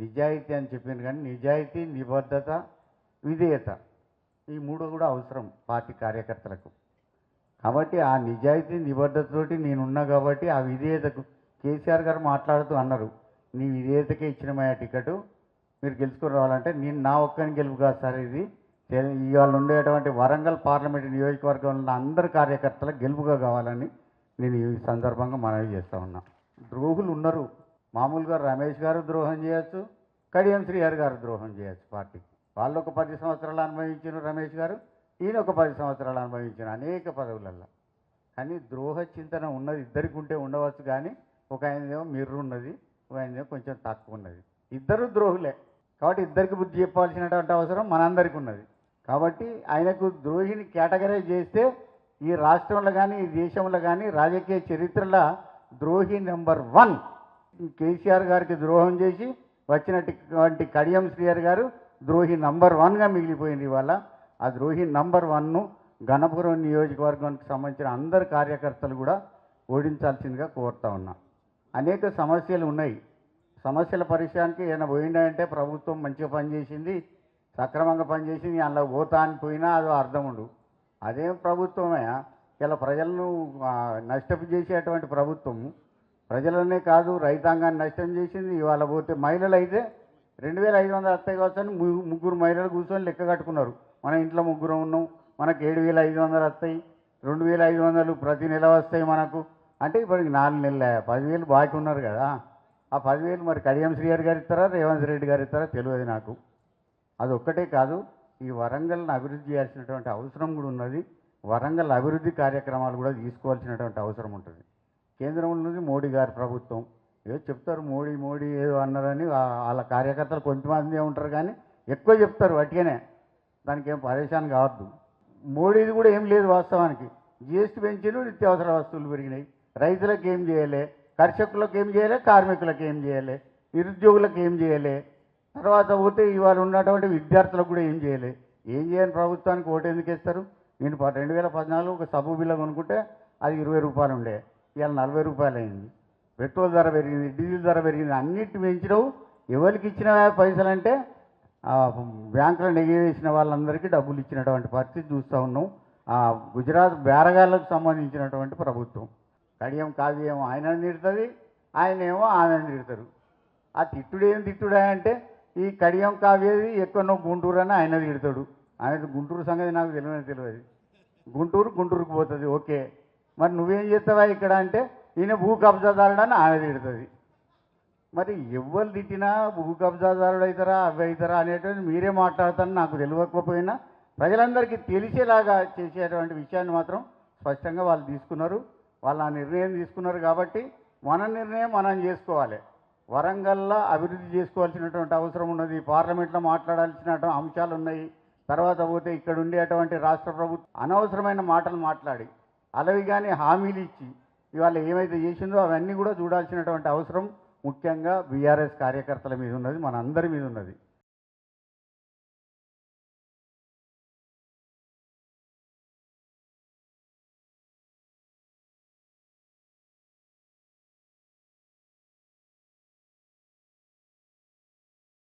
నిజాయితీ అని చెప్పింది కానీ నిజాయితీ నిబద్ధత విధేయత ఈ మూడు కూడా అవసరం పార్టీ కార్యకర్తలకు. కాబట్టి ఆ నిజాయితీ నిబద్ధతతోటి నేనున్నా కాబట్టి ఆ విధేయతకు కేసీఆర్ గారు మాట్లాడుతూ అన్నారు. నీ విధేయతకే ఇచ్చినమయ్యా టికెట్ మీరు గెలుచుకుని రావాలంటే నేను నా ఒక్కని గెలుపు కాదు సార్ ఇది. ఇవాళ ఉండేటువంటి వరంగల్ పార్లమెంట్ నియోజకవర్గంలో ఉన్న అందరు కార్యకర్తలకు గెలుపుగా కావాలని నేను ఈ సందర్భంగా మనవి చేస్తూ ఉన్నా. ద్రోహులు ఉన్నారు. మామూలుగా రమేష్ గారు ద్రోహం చేయొచ్చు కడియం శ్రీహరి గారు ద్రోహం చేయొచ్చు పార్టీకి. వాళ్ళు ఒక పది సంవత్సరాలు అనుభవించిన రమేష్ గారు ఈయన ఒక పది సంవత్సరాలు అనుభవించిన అనేక పదవులల్లో. కానీ ద్రోహ చింతన ఉన్నది ఇద్దరికి ఉంటే ఉండవచ్చు కానీ ఒక ఆయనదేమో మిర్రు ఉన్నది ఒక ఆయనదేమో కొంచెం తక్కువ ఉన్నది. ఇద్దరు ద్రోహులే. కాబట్టి ఇద్దరికి బుద్ధి చెప్పాల్సినటువంటి అవసరం మనందరికీ ఉన్నది. కాబట్టి ఆయనకు ద్రోహిని కేటగరైజ్ చేస్తే ఈ రాష్ట్రంలో కానీ ఈ దేశంలో కానీ రాజకీయ చరిత్రలో ద్రోహి నెంబర్ వన్. కేసీఆర్ గారికి ద్రోహం చేసి వచ్చినటువంటి కడియం శ్రీయర్ గారు ద్రోహి నంబర్ వన్గా మిగిలిపోయింది ఇవాళ. ఆ ద్రోహి నంబర్ వన్ను గణపురం నియోజకవర్గానికి సంబంధించిన అందరు కార్యకర్తలు కూడా ఓడించాల్సిందిగా కోరుతా ఉన్నా. అనేక సమస్యలు ఉన్నాయి. సమస్యల పరిచయానికి ఏమైనా పోయిందంటే ప్రభుత్వం మంచిగా పనిచేసింది సక్రమంగా పనిచేసింది అందులో పోతా అని పోయినా అదో అర్థం ఉండు. అదేం ప్రభుత్వమే. ఇలా ప్రజలను నష్టపు చేసేటువంటి ప్రభుత్వము. ప్రజలనే కాదు రైతాంగాన్ని నష్టం చేసింది. ఇవాళ పోతే మహిళలు అయితే రెండు వేల ఐదు వందలు వస్తాయి కావచ్చు అని ముగ్గురు మహిళలు కూర్చొని లెక్క కట్టుకున్నారు. మన ఇంట్లో ముగ్గురు ఉన్నాం. మనకు ఏడు వేల ఐదు వందలు వస్తాయి రెండు వేల ఐదు వందలు ప్రతి నెల వస్తాయి మనకు. అంటే ఇప్పటికి నాలుగు నెలల. పదివేలు బాకీ ఉన్నారు కదా. ఆ పదివేలు మరి కడియం శ్రీహరి గారు ఇస్తారా రేవంత్ రెడ్డి గారు ఇస్తారా తెలియదు నాకు. అది ఒక్కటే కాదు ఈ వరంగల్ని అభివృద్ధి చేయాల్సినటువంటి అవసరం కూడా ఉన్నది. వరంగల్ అభివృద్ధి కార్యక్రమాలు కూడా తీసుకోవాల్సినటువంటి అవసరం ఉంటుంది. కేంద్రం నుంచి మోడీ గారి ప్రభుత్వం. ఏదో చెప్తారు మోడీ మోడీ ఏదో అన్నారని వాళ్ళ కార్యకర్తలు కొంతమంది ఉంటారు కానీ ఎక్కువ చెప్తారు వాటికనే దానికి ఏం పరేషాన్ కావద్దు. మోడీది కూడా ఏం లేదు వాస్తవానికి. జిఎస్టీ పెంచిన నిత్యావసర వస్తువులు పెరిగినాయి. రైతులకు ఏం చేయలే కర్షకులకు ఏం చేయలే కార్మికులకు ఏం చేయలే నిరుద్యోగులకు ఏం చేయలే. తర్వాత పోతే ఇవాళ ఉన్నటువంటి విద్యార్థులకు కూడా ఏం చేయలే. ఏం చేయని ప్రభుత్వానికి ఓటు ఎందుకు ఇస్తారు నేను రెండు వేల పద్నాలుగు ఒక సబ్బు బిల్ల కొనుక్కుంటే అది ఇరవై రూపాయలు ఉండే. ఇవాళ నలభై రూపాయలు అయింది పెట్రోల్ ధర పెరిగింది డీజిల్ ధర పెరిగింది అన్నిటి పెంచడం ఎవరికి ఇచ్చిన పైసలు అంటే బ్యాంకులో నెగివేసిన వాళ్ళందరికీ డబ్బులు ఇచ్చినటువంటి పరిస్థితి చూస్తూ ఉన్నాం. గుజరాత్ బేరగాళ్ళకు సంబంధించినటువంటి ప్రభుత్వం. కడియం కావ్యం ఆయన తిడుతుంది ఆయనేమో ఆమె తిడతారు. ఆ తిట్టుడు ఏం తిట్టుడా అంటే ఈ కడియం కావ్యది ఎక్కడో గుంటూరు అని ఆయన తిడతాడు. ఆయన గుంటూరు సంగతి నాకు తెలియదు తెలియదు. గుంటూరు గుంటూరుకు పోతుంది ఓకే. మరి నువ్వేం చేస్తావా ఇక్కడ అంటే ఈయన భూ కబ్జాదారుడని ఆమె తిడుతుంది. మరి ఎవరు తిట్టినా భూ కబ్జాదారుడు అవుతారా అవి అవుతారా అనేటువంటి మీరే మాట్లాడతారని నాకు తెలియకపోయినా ప్రజలందరికీ తెలిసేలాగా చేసేటువంటి విషయాన్ని మాత్రం స్పష్టంగా వాళ్ళు తీసుకున్నారు. వాళ్ళు ఆ నిర్ణయం తీసుకున్నారు కాబట్టి మన నిర్ణయం మనం చేసుకోవాలి. వరంగల్లో అభివృద్ధి చేసుకోవాల్సినటువంటి అవసరం ఉన్నది. పార్లమెంట్లో మాట్లాడాల్సిన అంశాలు ఉన్నాయి తర్వాత పోతే ఇక్కడ ఉండేటువంటి రాష్ట్ర ప్రభుత్వం అనవసరమైన మాటలు మాట్లాడి అలవి కానీ హామీలు ఇచ్చి ఇవాళ ఏమైతే చేసిందో అవన్నీ కూడా చూడాల్సినటువంటి అవసరం ముఖ్యంగా బీఆర్ఎస్ కార్యకర్తల మీద ఉన్నది మన అందరి మీద ఉన్నది.